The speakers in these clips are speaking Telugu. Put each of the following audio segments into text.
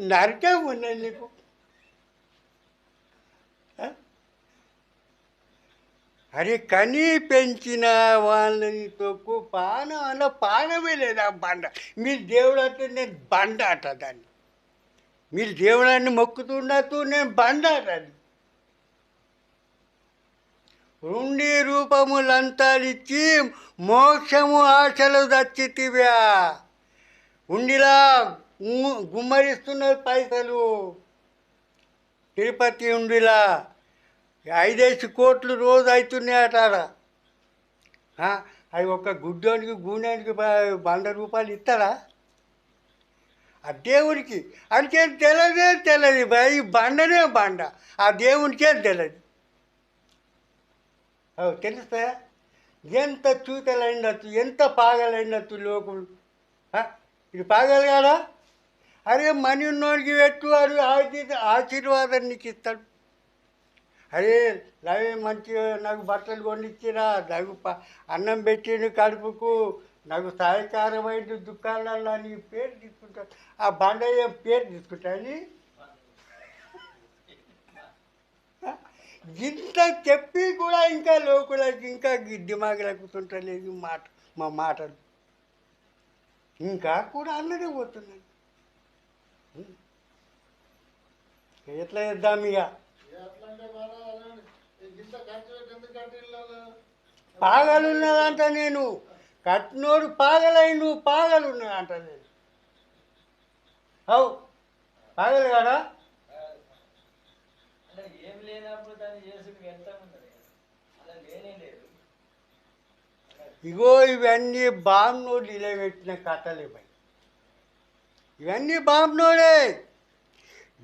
నరకే ఉన్నాయి నీకు. అరే కనీ పెంచిన వాళ్ళని తొక్కు పానం అన్న పానమే లేదు ఆ బండ. మీరు దేవుడు అంటే నేను బండ అట దాన్ని. మీరు దేవుడాన్ని మొక్కుతున్నట్టు నేను బండ అటది ఉండి రూపములంతాలిచ్చి మోక్షము ఆశలు దచ్చితివ్యా ఉండిలా గు- పైసలు. తిరుపతి ఉండిలా ఐదేసి కోట్లు రోజు అవుతున్నాయట అవి ఒక గుడ్డోనికి గూనెనికి వంద రూపాయలు ఇస్తారా? ఆ దేవుడికి అంటే తెలియదే తెలియదు ఈ బండనే బండ. ఆ దేవునికే తెలియదు తెలుస్తా ఎంత చూతలైనట్టు ఎంత పాగలైనట్టు లోకులు ఇది పాగలు కాదా? అరే మని ఉన్నోడికి పెట్టు అది ఆశీర్వాదం నీకు ఇస్తాడు. అరే నవే మంచిగా నాకు బట్టలు కొనిచ్చిరా నాకు అన్నం పెట్టిండు కడుపుకు నాకు సహాయకారమైన దుకాణాల్లో నీ పేరు తీసుకుంటా ఆ బండయ్య పేరు తీసుకుంటాని ఇంత చెప్పి కూడా ఇంకా లోకులకి ఇంకా దిమాగులకు తుంటలేదు మాట మా మాటలు. ఇంకా కూడా అన్నదే పోతున్నాను ఎట్లా చేద్దాం ఇక? పాగలున్నదంట నేను. కట్టినోడు పాగలై నువ్వు పాగలున్నదంట నేను. అవు పాగలు కాడా? ఇగో ఇవన్నీ బామ్నోడు ఇలా పెట్టిన కథలే భయ్ ఇవన్నీ బామ్నోడే.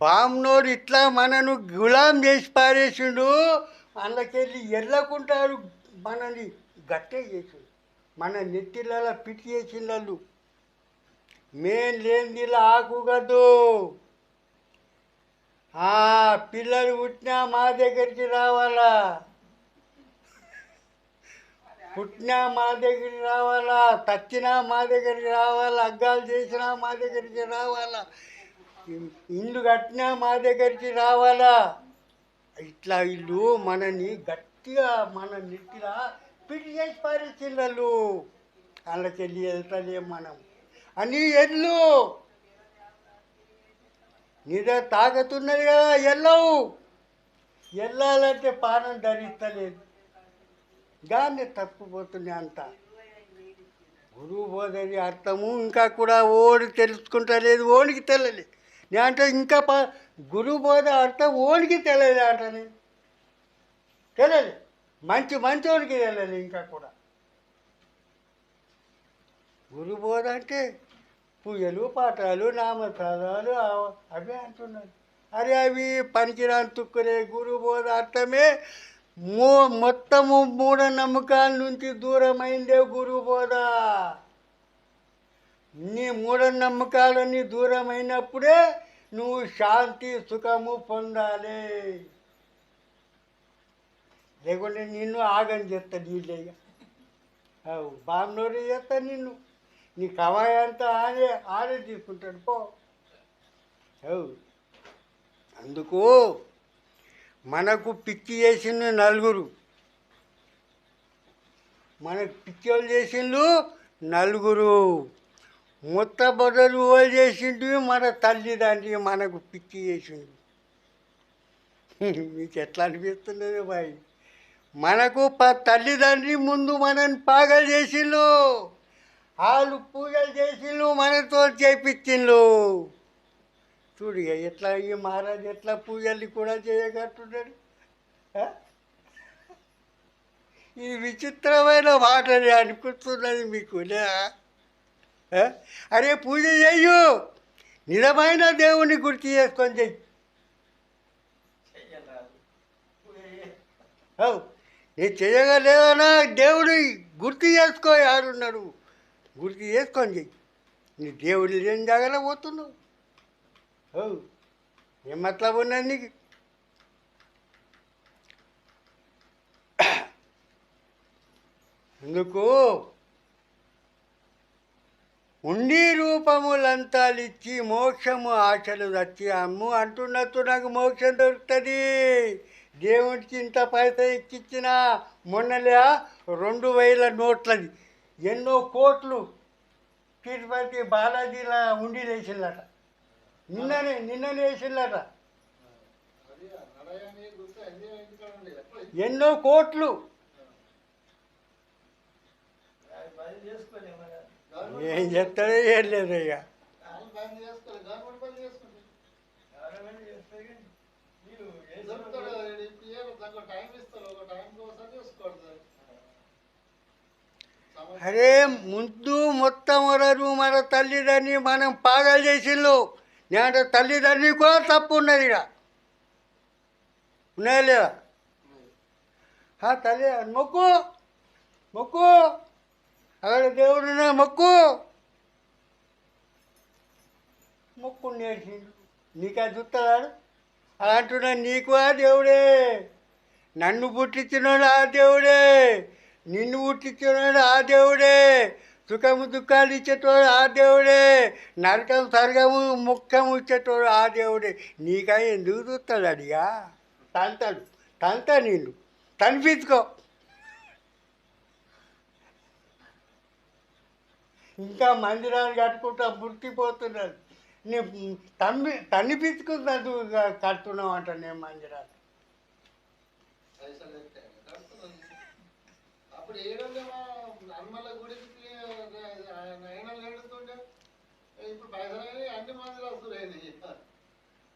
బామ్నోడు ఇట్లా మనను గులాం చేసి పారేసిండు అందుకెళ్ళి ఎర్లకుంటారు మనని గట్టే చేసిండు. మన నెత్తిలలో పిటి చేసిండు మేం లేనిది ఇలా ఆకుగదు ఆ, పిల్లలు పుట్టినా మా దగ్గరికి రావాలా? పుట్టినా మా దగ్గరికి రావాలా? తచ్చినా మా దగ్గరికి రావాలా? అగ్గాలు చేసినా మా దగ్గరికి రావాలా? ఇల్లు కట్టినా మా దగ్గరికి రావాలా? ఇట్లా ఇల్లు మనని గట్టిగా మన నెట్టిలా పిటి చేసి పారేసిండ్రు వాళ్ళకెళ్ళి వెళ్తలేం మనం. అని ఎల్లు. నిద తాగుతున్నది కదా ఎల్లవు. వెళ్ళాలంటే పానం ధరిస్తలేదు. దాన్ని తప్పిపోతుంది అంత. గురువు బోధని అర్థము ఇంకా కూడా ఓడి తెలుసుకుంటలేదు ఓనికి తెల్లలేదు అంటే ఇంకా ప గురువు బోధ అర్థం ఓడికి తెలియదు అంటని తెలియదు. మంచి మంచోడికి తెలియదు ఇంకా కూడా. గురు బోధ అంటే పూజలు పాఠాలు నామసాదాలు అవ- అంటున్నారు అరే అవి పనికిరాని తుక్కులే గురు బోధ అర్థమే మో మొత్తము మూఢనమ్మకాల నుంచి దూరమైందే గురు బోధ. నీ మూఢనమ్మకాలన్నీ దూరమైనప్పుడే నువ్వు శాంతి సుఖము పొందాలి. లేకుంటే నిన్ను ఆగని చేస్తా నీళ్ళేగా. అవు బామ్నోరు చేస్తా నిన్ను. నీ కవాయి అంతా ఆడే ఆడే తీసుకుంటాడు పో. అవు అందుకు మనకు పిచ్చి చేసిన నలుగురు. మనకు పిచ్చోళ్ళు చేసిండు నలుగురు. మొట్టమొదలు వాళ్ళు చేసిండు మన తల్లిదండ్రి మనకు పిచ్చి చేసిండు. మీకు ఎట్లా అనిపిస్తున్నది బాయ్. మనకు ప తల్లిదండ్రి ముందు మనని పాగలు చేసిండు వాళ్ళు పూజలు చేసిండు మనతో చేపించిండు. చూడు ఎట్లా ఈ మహారాజు ఎట్లా పూజలు కూడా చేయగట్టున్నాడు ఈ విచిత్రమైన మాటని అనిపిస్తున్నది మీకు లే? అరే పూజ చెయ్యు. నిజమైన దేవుని గుర్తు చేసుకొని చెయ్యి. నేను చేయగలేదనా దేవుడి గుర్తు చేసుకో యారున్నాడు గుర్తు చేసుకొని చెయ్యి. నీ దేవుడు ఏం జాగ్రత్త పోతున్నావు. అవు ఏం మతలబ్ ఉన్నది నీకు. ఎందుకు? ఉండి రూపములంతాలిచ్చి మోక్షము ఆశలు వచ్చి అమ్ము అంటున్నట్టు నాకు మోక్షం దొరుకుతుంది. దేవుడికి ఇంత పైస ఎక్కిచ్చిన మొన్నలే రెండు వేల నోట్లది. ఎన్నో కోట్లు తిరుపతి బాలాజీలా ఉండి వేసిందట నిన్ననే నిన్ననే వేసిందట ఎన్నో కోట్లు. ఏం చెప్తాడో ఏం లేదు. ఇక అరే ముందు మొత్తం వరకు మన తల్లిదండ్రి మనం పాగలు చేసిండు నేను తల్లిదండ్రి కూడా తప్పు ఉన్నది ఇక. ఉన్నాయా లేదా? తల్లి మొక్కు మొక్కు. అక్కడ దేవుడు మొక్కు. మొక్కు నేర్చిండు నీకు చూస్తాడు అలా అంటున్నా నీకు ఆ దేవుడే. నన్ను పుట్టించినోడు ఆ దేవుడే. నిన్ను పుట్టించినోడు ఆ దేవుడే. సుఖము దుఃఖాలు ఇచ్చేటోడు ఆ దేవుడే. నరకం సర్గము ముఖము ఇచ్చేటోడు ఆ దేవుడే. నీకై ఎందుకు చూస్తాడు అడిగా? తంతాడు తంతా నిన్ను. తనిపించుకో. ఇంకా మందిరాలు కట్టుకుంటా మురికిపోతున్నారు. నీ తమ్మి తన్నిపించుకున్నట్టు కట్టున్నావు అంట నేను మందిరాలు.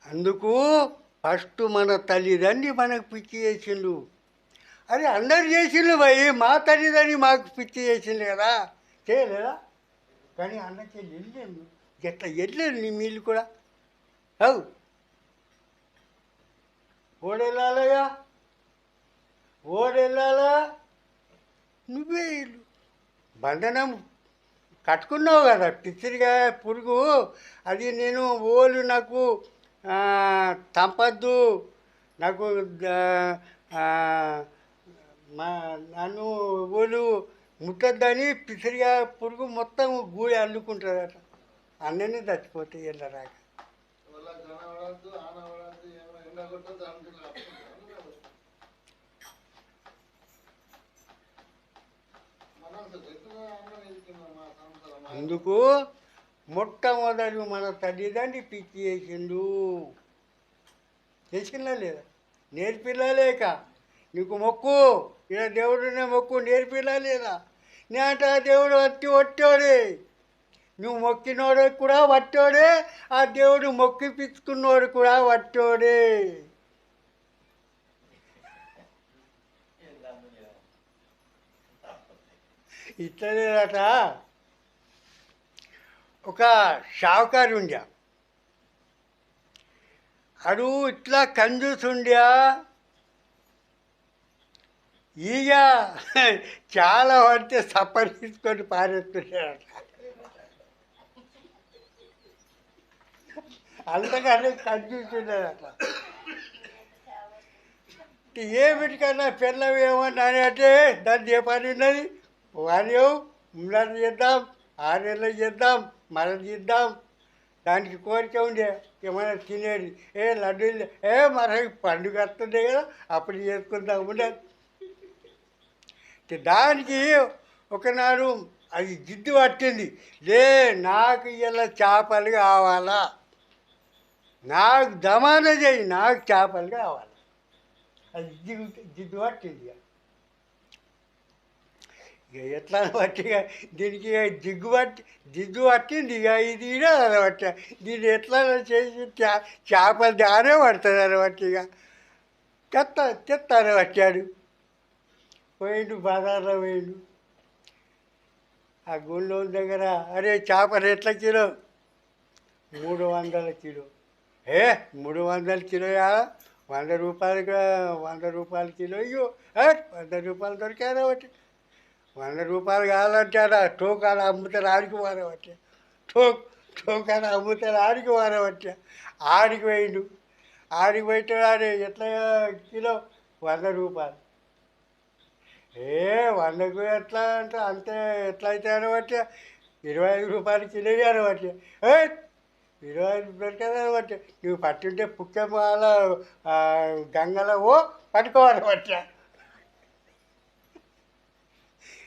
అందుకు ఫస్ట్ మన తల్లిదండ్రి మనకు పిచ్చి చేసిండు. అరే అందరు చేసిండు భయ్ మా తల్లిదండ్రి మాకు పిచ్చి చేసిండు కదా. చేయలేదా? కానీ అన్నకి వెళ్ళాను ఎట్లా వెళ్ళాను నీ మీళ్ళు కూడా? అవు. ఓడెళ్ళాలయ్యా. ఓడెళ్ళాలా? నువ్వే ఇల్లు బంధనం కట్టుకున్నావు కదా పిచ్చిరిగా పురుగు. అది నేను ఓలు నాకు తంపద్దు. నాకు మా నన్ను ఓలు ముట్టద్దని పిసిరిగా పురుగు మొత్తం గూడి అల్లుకుంటుందట. అన్నీ చచ్చిపోతాయి ఎండరాక ఎండ అందుకు మొట్టమొదటి మన తల్లిదండ్రి పిచ్చి చేసిండు. చేసిందా లేదా? నేర్పిలా లేక. నీకు మొక్కు. ఇలా దేవుడునే మొక్కు నేర్పిలా లేదా? నేట దేవుడు వట్టి వట్టోడే నువ్వు మొక్కినోడు కూడా వట్టోడే ఆ దేవుడు మొక్కి పిచ్చుకున్నోడు కూడా వట్టోడే. ఇట్లనేదట ఒక షావుకారు ఉండే. అడు ఇట్లా కంజూసుండ్యా ఈగ చాలా పడితే సప్పర్ తీసుకొని పారేస్తున్నాడట అంతగానే కంజూసుండేదట ఏమిటికన్నా పిల్లలు ఏమన్నా అంటే దాన్ని ఏ పని ఉన్నది? వారి ముందర చేద్దాం ఆరు నెలలు చేద్దాం మళ్ళీ చేద్దాం. దానికి కోరిక ఉండే ఏమైనా తినేది ఏ లడ్డూలు ఏ మరి పండుగ వస్తుంది కదా అప్పుడు చేసుకుందాం ఉండేది. దానికి ఒకనాడు అది జిడ్డు పట్టింది. లే నాకు ఇలా చేపలు కావాలా? నాకు దమానా చేయి నాకు చేపలు కావాలి? అది జిడ్డు జిడ్డు పట్టింది ఇక. ఎట్లా పట్టి దీనికి ఇక జిగ్గు పట్టి జిడ్డు పట్టింది ఇక. ఇది ఈడ దీన్ని ఎట్లా చేసి చేపలు దానే పడుతుంది అనబట్టి ఇక. చెత్త చెత్త అనబట్టాడు పోయిండు బజార్లో పోయిండు. ఆ గుళ్ళో దగ్గర అరే చేపలు ఎట్లా కిలో? మూడు వందల కిలో. ఏ మూడు వందల కిలో వంద రూపాయలకి వంద రూపాయల కిలో ఇయ్యో. వంద రూపాయలు దొరికారా ఒకటి వంద రూపాయలు కావాలంటారా? టోకాలు అమ్ముతారు ఆడికి వారవచ్చా టోక్ టోకాలు అమ్ముతారు ఆడికి వారవచ్చా ఆడికి పోయిండు. ఆడికి పోయితే ఎట్లా కిలో? వంద రూపాయలు. ఏ వందకు ఎట్లా అంటే అంతే ఎట్లా అయితే అనబట్టి ఇరవై ఐదు రూపాయలు కిలోని అనబట్టి. ఏ ఇరవై ఐదు రూపాయలు కదా అనబట్టి. నువ్వు పట్టుంటే పుక్కమాల మాల గంగలో ఓ పట్టుకోవాలన్నమాట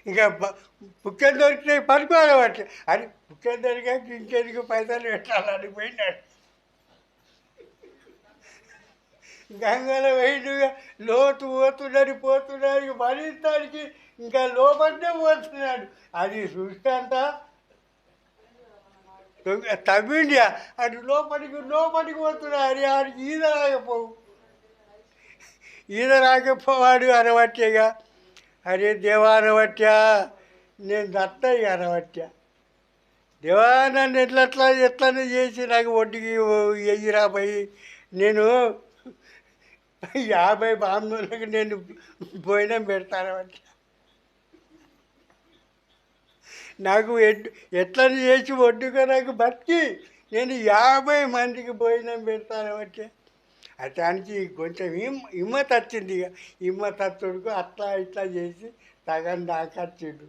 ఇక బ- పుక్కలు దొరికినాయి పట్టుకోవాలన్నమాట అని పుక్కలు దొరికాక ఇంకెందుకు పైసలు పెట్టాలని పోయినాడు. గంగలో వేడిగా లోతు పోతున్నాడు పోతున్నాడు భరించడానికి ఇంకా లోపలనే పోతున్నాడు. అది చూస్తాంట తవ్విండి అటు లోపలికి లోపలికి పోతున్నాడు అది ఆడికి ఈద రాకపోవు. ఈద రాకపోవాడు అనవట్యగా అరే దేవా అనవట్టా నేను దత్తయ్య అనవట్టా దేవా నన్ను ఎట్లా ఎట్లా ఎట్లనే చేసి నాకు ఒడ్డుకి ఎయ్యి రాబోయి నేను యాభై బాంబులకు నేను భోజనం పెడతానమాట నాకు ఎడ్ ఎట్లా చేసి ఒడ్డుగా నాకు బతికి నేను యాభై మందికి భోజనం పెడతానమాట అతనికి కొంచెం ఇమ్ హిమ్మత్ వచ్చింది ఇక. హిమ్మత్ వచ్చుడుకు అట్లా ఇట్లా చేసి తగన్ దాకా వచ్చిండు.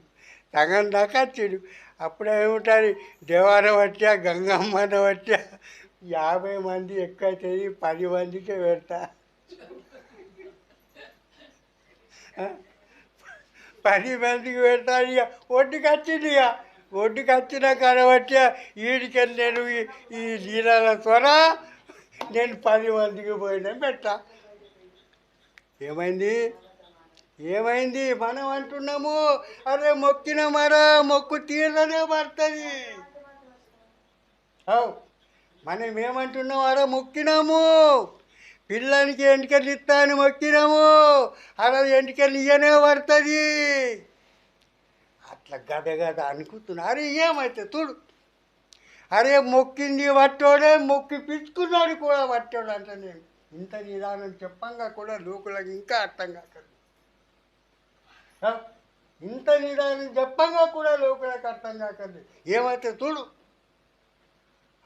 సగం దాకా వచ్చిండు. అప్పుడు ఏముంటుంది? దేవారం వచ్చా గంగమ్మన వచ్చా యాభై మంది ఎక్కువ అవుతుంది పది మందికే పెడతా. పది మందికి పెడతాను ఇక. ఒడ్డుకి వచ్చింది ఇక. ఒడ్డుకి వచ్చిన వచ్చి వీడికి నేను ఈ- నీళ్ళ త్వర నేను పది మందికి పోయినా పెట్టా. ఏమైంది? ఏమైంది? మనం అంటున్నాము. అరే మొక్కిన మరా మొక్కు తీరనే పడుతుంది. అవు మనం ఏమంటున్నాం? అరే మొక్కినాము. పిల్లానికి ఎంటికలు ఇస్తా అని మొక్కినాము. అలా ఎంటికలు ఇయ్యనే పడుతుంది. అట్లా గద గద అనుకుంటున్నా అరే ఏమైతే చూడు. అరే మొక్కింది పట్టోడే మొక్కి పిచ్చుకున్నాడు కూడా పట్టాడు అంట నేను ఇంత నిదానం చెప్పంగా కూడా లోకులకు ఇంకా అర్థం కాకదు ఇంత నిదానం చెప్పంగా కూడా లోకులకు అర్థం కాకండి ఏమైతే చూడు.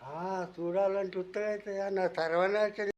ఆ, చూడాలంటే ఉత్తరైతే అన్న నా